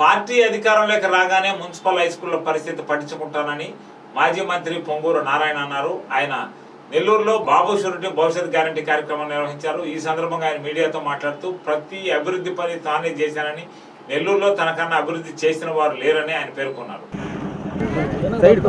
Party అధికారంలోకి రాగానే municipal high స్కూల్లో పరిస్థితి పట్టించుకుంటానని మాజీ మంత్రి పొంగూరు నారాయణ అన్నారు. ఆయన నెల్లూరులో బాబు షూరిటీ భవిష్యత్ గ్యారంటీ కార్యక్రమం నిర్వహించారు. ఈ సందర్భంగా ఆయన మీడియాతో మాట్లాడుతూ ప్రతి అభివృద్ధి పని తానే చేశానని నెల్లూరులో తనకన్నా అభివృద్ధి చేసిన వారు లేరని ఆయన పేర్కొన్నారు. సైడ్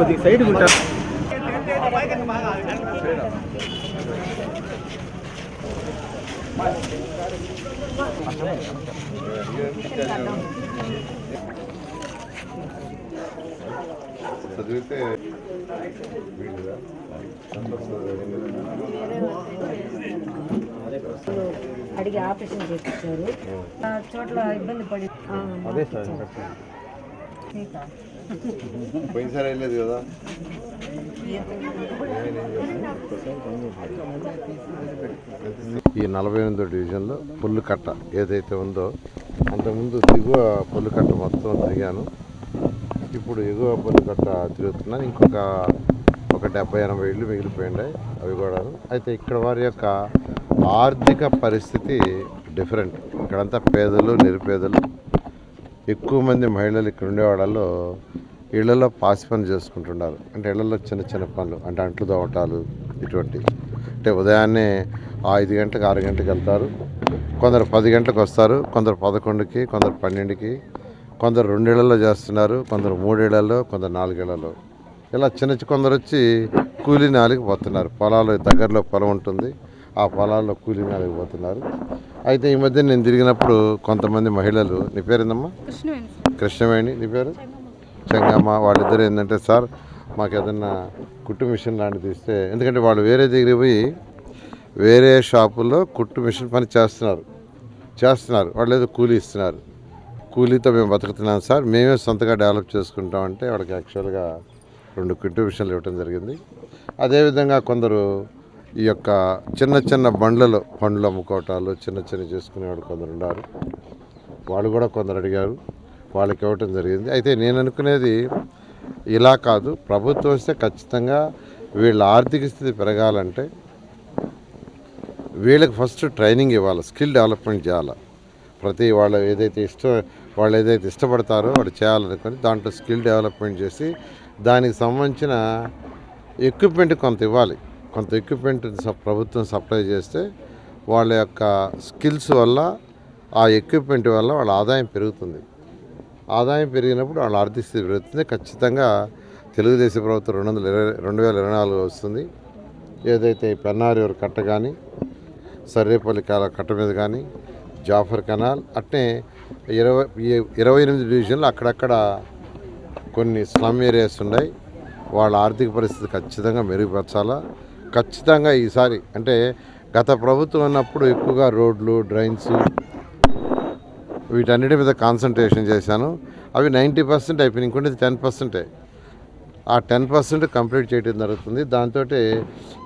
చదివితే? అడిగి ఆపరేషన్ చేయించారు ఆ చోట్ల ఇబ్బంది పడి అదే సార్. పోయినసారి వెళ్ళలేదు కదా ఈ నలభై ఎనిమిదో డివిజన్లో పుల్లుకట్ట ఏదైతే ఉందో అంతకుముందు దిగువ పుల్లుకట్ట మొత్తం తిరిగాను. ఇప్పుడు ఎగువ పుల్లుకట్ట తిరుగుతున్నాను. ఇంకొక ఒక డెబ్బై ఎనభై ఇళ్ళు మిగిలిపోయినాయి అవి కూడా అయితే ఇక్కడ వారి యొక్క ఆర్థిక పరిస్థితి డిఫరెంట్. ఇక్కడంతా పేదలు నిరుపేదలు. ఎక్కువ మంది మహిళలు ఇక్కడ ఉండేవాళ్ళలో ఇళ్ళలో పాసి పని చేసుకుంటున్నారు. అంటే ఇళ్ళలో చిన్న చిన్న పనులు అంటే అంట్లు తోవటాలు ఇటువంటి అంటే ఉదయాన్నే ఐదు గంటలకు ఆరు గంటలకు వెళ్తారు. కొందరు పది గంటలకు వస్తారు కొందరు పదకొండుకి కొందరు పన్నెండుకి కొందరు రెండేళ్ళలో చేస్తున్నారు కొందరు మూడేళ్ళలో కొందరు నాలుగేళ్ళలో. ఇలా చిన్న చి- కొందరు వచ్చి కూలీ నాలికి పోతున్నారు. పొలాలు దగ్గరలో పొలం ఉంటుంది. ఆ పొలాల్లో కూలీ నాలికి పోతున్నారు. అయితే ఈ మధ్య నేను తిరిగినప్పుడు కొంతమంది మహిళలు నీ పేరేందమ్మా? కృష్ణవేణి. నీ పేరు? చెంగమ్మ వాళ్ళిద్దరు ఏంటంటే సార్ మాకు ఏదన్నా కుట్టు మిషన్ లాంటిది ఇస్తే ఎందుకంటే వాళ్ళు వేరే దగ్గరికి పోయి వేరే షాపుల్లో కుట్టు మిషన్ పని చేస్తున్నారు. చేస్తున్నారు. వాళ్ళు ఏదో కూలీ ఇస్తున్నారు. కూలీతో మేము బతుకుతున్నాం సార్. మేమే సొంతగా డెవలప్ చేసుకుంటామంటే వాళ్ళకి యాక్చువల్గా రెండు కుట్టు మిషన్లు ఇవ్వడం జరిగింది. అదేవిధంగా కొందరు ఈ యొక్క చిన్న చిన్న బండ్లలో పండ్లు అమ్ముకోవటాలు చిన్న చిన్న చేసుకునేవాడు కొందరు ఉన్నారు. వాళ్ళు కూడా కొందరు అడిగారు. వాళ్ళకి ఇవ్వటం జరిగింది. అయితే నేను అనుకునేది ఇలా కాదు. ప్రభుత్వం వస్తే ఖచ్చితంగా వీళ్ళ ఆర్థిక స్థితి పెరగాలంటే వీళ్ళకి ఫస్ట్ ట్రైనింగ్ ఇవ్వాలి స్కిల్ డెవలప్మెంట్ చేయాలి. ప్రతి వాళ్ళు ఏదైతే ఇష్టం వాళ్ళు ఏదైతే ఇష్టపడతారో వాళ్ళు చేయాలనుకొని దాంట్లో స్కిల్ డెవలప్మెంట్ చేసి దానికి సంబంధించిన ఎక్విప్మెంట్ కొంత ఇవ్వాలి. కొంత ఎక్విప్మెంట్ ప్రభుత్వం సప్లై చేస్తే వాళ్ళ యొక్క స్కిల్స్ వల్ల ఆ ఎక్విప్మెంట్ వల్ల వాళ్ళ ఆదాయం పెరుగుతుంది. ఆదాయం పెరిగినప్పుడు వాళ్ళ ఆర్థిక స్థితి పెరుగుతుంది. ఖచ్చితంగా తెలుగుదేశం ప్రభుత్వం రెండు వందల ఇరవై రెండు వేల ఇరవై నాలుగు వస్తుంది. ఏదైతే పెన్నారి కట్ట కానీ సర్రేపల్లి కాల కట్ట మీద కానీ జాఫర్ కెనాల్ అట్నే ఇరవై ఇరవై ఎనిమిది డివిజన్లు అక్కడక్కడ కొన్ని స్లమ్ ఏరియాస్ ఉన్నాయి. వాళ్ళ ఆర్థిక పరిస్థితి ఖచ్చితంగా మెరుగుపరచాలా? ఖచ్చితంగా ఈసారి అంటే గత ప్రభుత్వం ఉన్నప్పుడు ఎక్కువగా రోడ్లు డ్రైన్స్ వీటన్నిటి మీద కాన్సన్ట్రేషన్ చేశాను. అవి నైంటీ పర్సెంట్ అయిపోయినాయి. ఇంకొంటే టెన్ పర్సెంటే ఆ టెన్ పర్సెంట్ కంప్లీట్ చేయడం జరుగుతుంది. దాంతో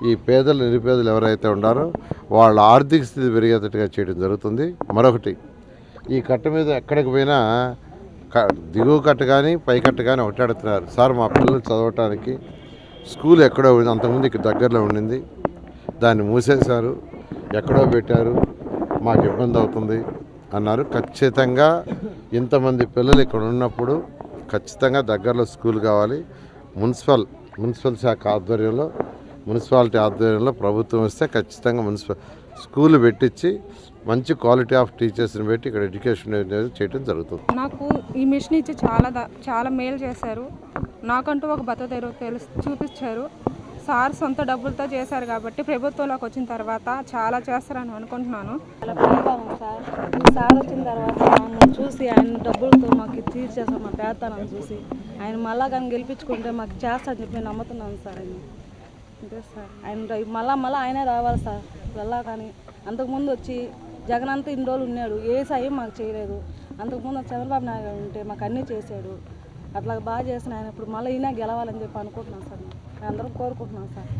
ఈ పేదలు నిరుపేదలు ఎవరైతే ఉన్నారో వాళ్ళ ఆర్థిక స్థితి పెరిగేటట్టుగా చేయడం జరుగుతుంది. మరొకటి ఈ కట్ట మీద ఎక్కడికి పోయినా క- దిగువ కట్ట కానీ పై కట్ట కానీ ఒకటి అడుగుతున్నారు. సార్ మా పిల్లలు చదవటానికి స్కూల్ ఎక్కడో ఉంది. అంతకుముందు ఇక్కడ దగ్గరలో ఉండింది. దాన్ని మూసేశారు. ఎక్కడో పెట్టారు. మాకు ఇబ్బంది అవుతుంది. అన్నారు. ఖచ్చితంగా ఇంతమంది పిల్లలు ఇక్కడ ఉన్నప్పుడు ఖచ్చితంగా దగ్గరలో స్కూల్ కావాలి. మున్సిపల్ మున్సిపల్ శాఖ ఆధ్వర్యంలో మున్సిపాలిటీ ఆధ్వర్యంలో ప్రభుత్వం వస్తే ఖచ్చితంగా మున్సిపల్ స్కూల్ పెట్టించి మంచి క్వాలిటీ ఆఫ్ టీచర్స్ని పెట్టి ఇక్కడ ఎడ్యుకేషన్ చేయడం జరుగుతుంది. నాకు ఈ మిషన్ ఇచ్చి చాలా చాలా మేలు చేశారు. నాకంటూ ఒక భద్రత తెరు- తెలుసు చూపించారు. సార్ సొంత డబ్బులతో చేశారు కాబట్టి ప్రభుత్వంలోకి వచ్చిన తర్వాత చాలా చేస్తారని అనుకుంటున్నాను. చాలా బాగుంది సార్. సార్ వచ్చిన తర్వాత ఆయన చూసి ఆయన డబ్బులతో మాకు తీర్చేస్తాం మా పేదతనం చూసి. ఆయన మళ్ళా కానీ గెలిపించుకుంటే మాకు చేస్తారని చెప్పి నేను నమ్ముతున్నాను సార్ ఆయన అంతే సార్. ఆయన మళ్ళా మళ్ళీ ఆయనే రావాలి సార్. వెళ్ళా కానీ అంతకుముందు వచ్చి జగన్ అంతా ఇన్ని రోజులు ఉన్నాడు. ఏ సాయం మాకు చేయలేదు. అంతకుముందు చంద్రబాబు నాయుడు ఉంటే మాకు అన్నీ చేశాడు. అట్లా బాగా చేసిన ఆయన ఇప్పుడు మళ్ళీ ఈయన గెలవాలని చెప్పి అనుకుంటున్నాను సార్ అందరం కోరుకుంటున్నాం సార్.